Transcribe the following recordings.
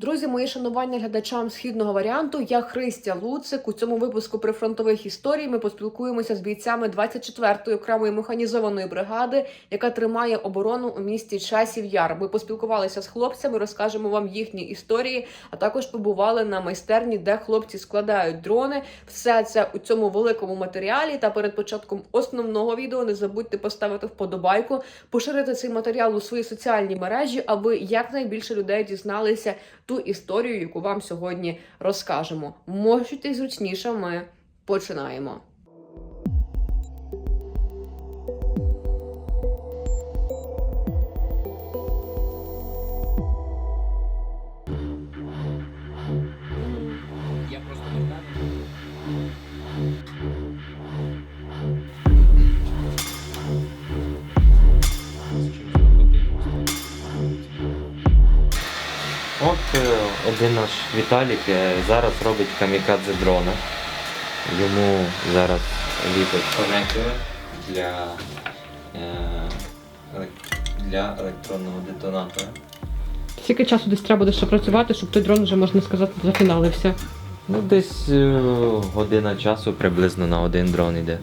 Друзі, мої шанування глядачам східного варіанту. Я Христя Луцик. У цьому випуску прифронтових історій ми поспілкуємося з бійцями 24-ї окремої механізованої бригади, яка тримає оборону у місті Часів Яр. Ми поспілкувалися з хлопцями, розкажемо вам їхні історії, а також побували на майстерні, де хлопці складають дрони. Все це у цьому великому матеріалі. Та перед початком основного відео не забудьте поставити вподобайку, поширити цей матеріал у свої соціальні мережі, аби якнайбільше людей дізналися ту історію, яку вам сьогодні розкажемо. Можете зручніше, ми починаємо. Один наш Віталік е, зараз робить камікадзе дрона. Йому зараз ліпить конектори для, е, для електронного детонатора. Скільки часу десь треба буде ще працювати, щоб той дрон вже можна сказати зафіналився? Ну, десь е, година часу приблизно на один дрон іде.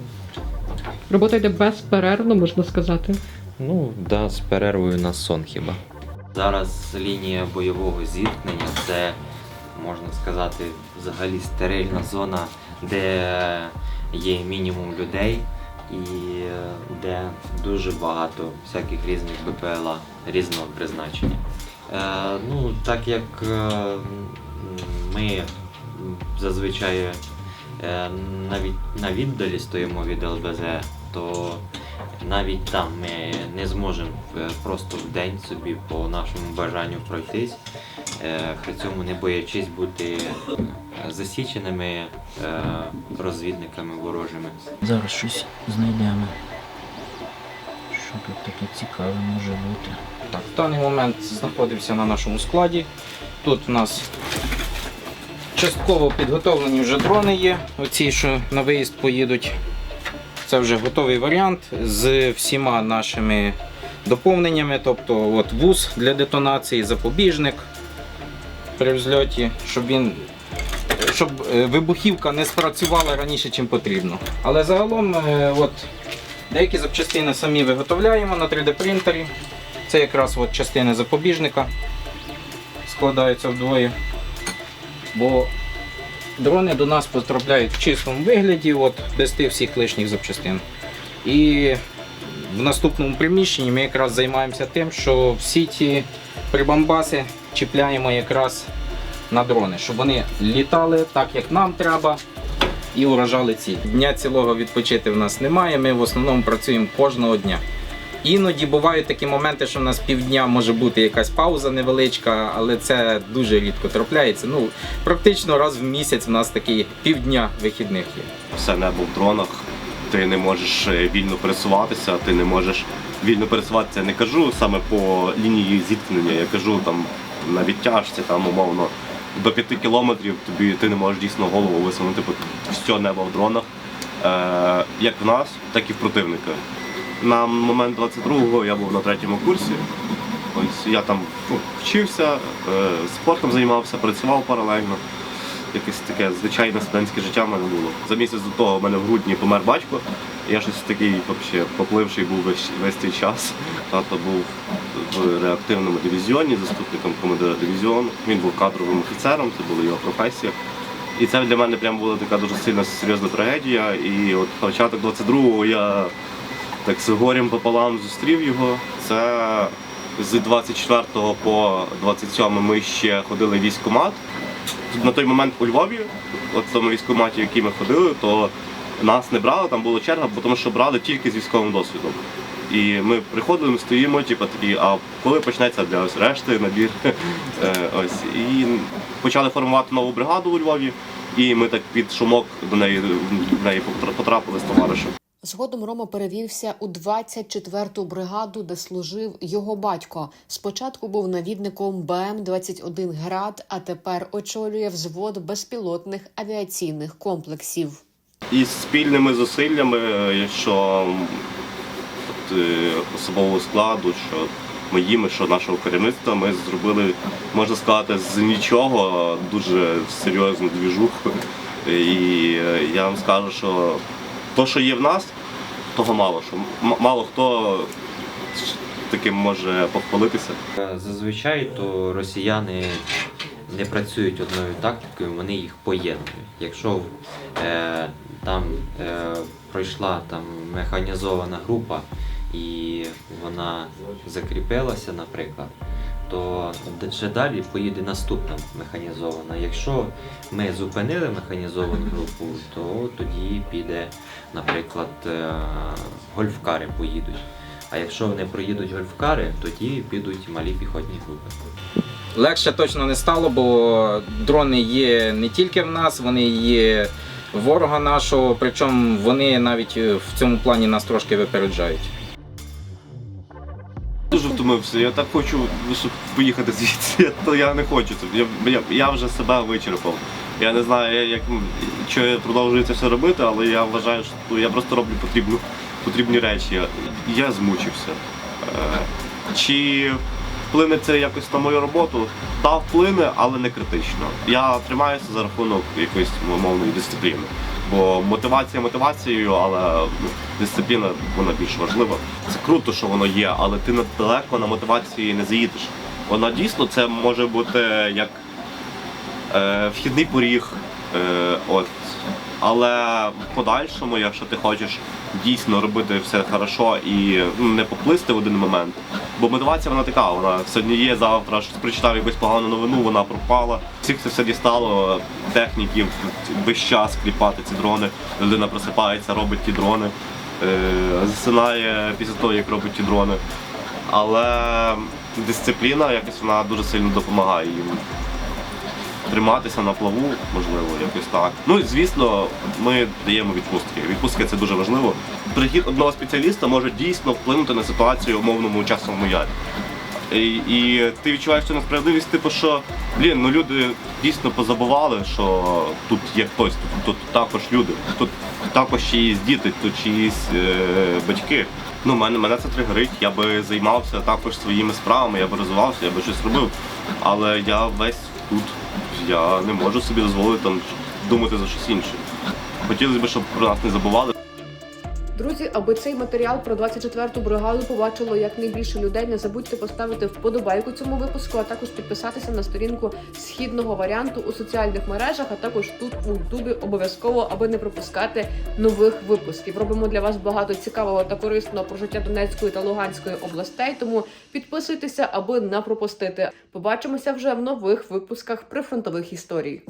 Робота йде безперервно, можна сказати. Ну, да, з перервою на сон хіба. Зараз лінія бойового зіткнення це, можна сказати, взагалі стерильна зона, де є мінімум людей і е, де дуже багато всяких різних БПЛА різного призначення. Е, ну, так як е, ми зазвичай е, навіть на віддалі стоїмо від ЛБЗ, то навіть там ми не зможемо е, просто в день собі по нашому бажанню пройтись, е, при цьому не боячись бути е, засіченими розвідниками ворожими. Зараз щось знайдемо. Що тут таке цікаве може бути? Так, в даний момент знаходився на нашому складі. Тут у нас частково підготовлені вже дрони є. Оці, що на виїзд поїдуть. Це вже готовий варіант з всіма нашими доповненнями. Тобто от вуз для детонації, запобіжник при взльоті, щоб він. Щоб е, вибухівка не спрацювала раніше, чим потрібно. Але загалом, е, от, деякі запчастини самі виготовляємо на 3D принтері. Це якраз от частини запобіжника складаються вдвоє. Бо дрони до нас потрапляють в чистому вигляді, от, без тих всіх лишніх запчастин. І в наступному приміщенні ми якраз займаємося тим, що всі ті прибамбаси чіпляємо якраз на дрони, щоб вони літали так, як нам треба, і уражали ціль. Дня цілого відпочити в нас немає. Ми в основному працюємо кожного дня. Іноді бувають такі моменти, що в нас півдня може бути якась пауза невеличка, але це дуже рідко трапляється. Ну, практично раз в місяць у нас такий півдня вихідних є. все небо в дронах. Ти не можеш е, вільно пересуватися, ти не можеш вільно пересуватися. Я не кажу саме по лінії зіткнення, я кажу там на відтяжці, там умовно до 5 кілометрів тобі ти не можеш дійсно голову висунути бо все небо в дронах. Е, як в нас, так і в противника. На момент 22-го я був на третьому курсі. Ось я там ну, вчився, е, спортом займався, працював паралельно якесь таке звичайне студентське життя в мене було. За місяць до того в мене в грудні помер батько. Я щось такий вообще попливший був весь, весь цей час. Тато був в реактивному дивізіоні, заступником командира дивізіону. Він був кадровим офіцером, це була його професія. І це для мене прям була така дуже сильна серйозна трагедія. І от початок 22-го я так з горем пополам зустрів його. Це з 24 по 27 ми ще ходили в військкомат. На той момент у Львові, от в тому військкоматі, в який ми ходили, то нас не брали, там була черга, тому що брали тільки з військовим досвідом. І ми приходили, ми стоїмо, типу, такі, а коли почнеться для ось решти набір? Е, ось. І почали формувати нову бригаду у Львові, і ми так під шумок до неї, в неї потрапили з товаришем. Згодом Рома перевівся у 24-ту бригаду, де служив його батько. Спочатку був навідником БМ-21 «Град», а тепер очолює взвод безпілотних авіаційних комплексів. І спільними зусиллями, е, що е, особового складу, що моїми, що нашого керівництва. Ми зробили, можна сказати, з нічого дуже серйозну двіжуху. І е, я вам скажу, що то, що є в нас, того мало що мало хто таким може похвалитися. Е, Зазвичай то росіяни не працюють одною тактикою, вони їх поєднують. Якщо е, там е, пройшла там механізована група і вона закріпилася, наприклад, то ще далі поїде наступна механізована. Якщо ми зупинили механізовану групу, то тоді піде, наприклад, е, гольфкари поїдуть. А якщо вони проїдуть гольфкари, тоді підуть малі піхотні групи. Легше точно не стало, бо дрони є не тільки в нас, вони є ворога нашого, причому вони навіть е, в цьому плані нас трошки випереджають. Втомився. Я так хочу поїхати звідси. То я не хочу. Я, я, я вже себе вичерпав. Я не знаю, я- як що я продовжую це все робити, але я вважаю, що ну, я просто роблю потрібну, потрібні речі. Я, я змучився. Е, чи вплине це якось на мою роботу? Та вплине, але не критично. Я тримаюся за рахунок якоїсь умовної дисципліни. Бо мотивація мотивацією, але дисципліна вона більш важлива. Це круто, що воно є, але ти далеко на мотивації не заїдеш. Вона дійсно це може бути як е, вхідний поріг. Е, от. Але в подальшому, якщо ти хочеш дійсно робити все хорошо і ну, не поплисти в один момент, бо мотивація вона така, вона сьогодні є, завтра щось прочитав якусь погану новину, вона пропала. Всіх це все дістало, техніків весь час кліпати ці дрони. Людина просипається, робить ті дрони, е, засинає після того, як робить ті дрони. Але дисципліна якось вона дуже сильно допомагає їм триматися на плаву, можливо, якось так. Ну і звісно, ми даємо відпустки. Відпустки це дуже важливо. Прихід одного спеціаліста може дійсно вплинути на ситуацію в умовному часовому ярі. І, і ти відчуваєш цю несправедливість, типу, що блін, ну люди дійсно позабували, що тут є хтось, тут, тут також люди, тут також чиїсь діти, тут чиїсь е, батьки. Ну, мене, мене це тригерить, я би займався також своїми справами, я би розвивався, я би щось робив. Але я весь тут. Я не можу собі дозволити там думати за щось інше. Хотілося б, щоб про нас не забували. Друзі, аби цей матеріал про 24-ту бригаду побачило якнайбільше людей. Не забудьте поставити вподобайку цьому випуску, а також підписатися на сторінку східного варіанту у соціальних мережах, а також тут у Ютубі обов'язково, аби не пропускати нових випусків. Робимо для вас багато цікавого та корисного про життя Донецької та Луганської областей. Тому підписуйтеся, аби не пропустити. Побачимося вже в нових випусках прифронтових історій.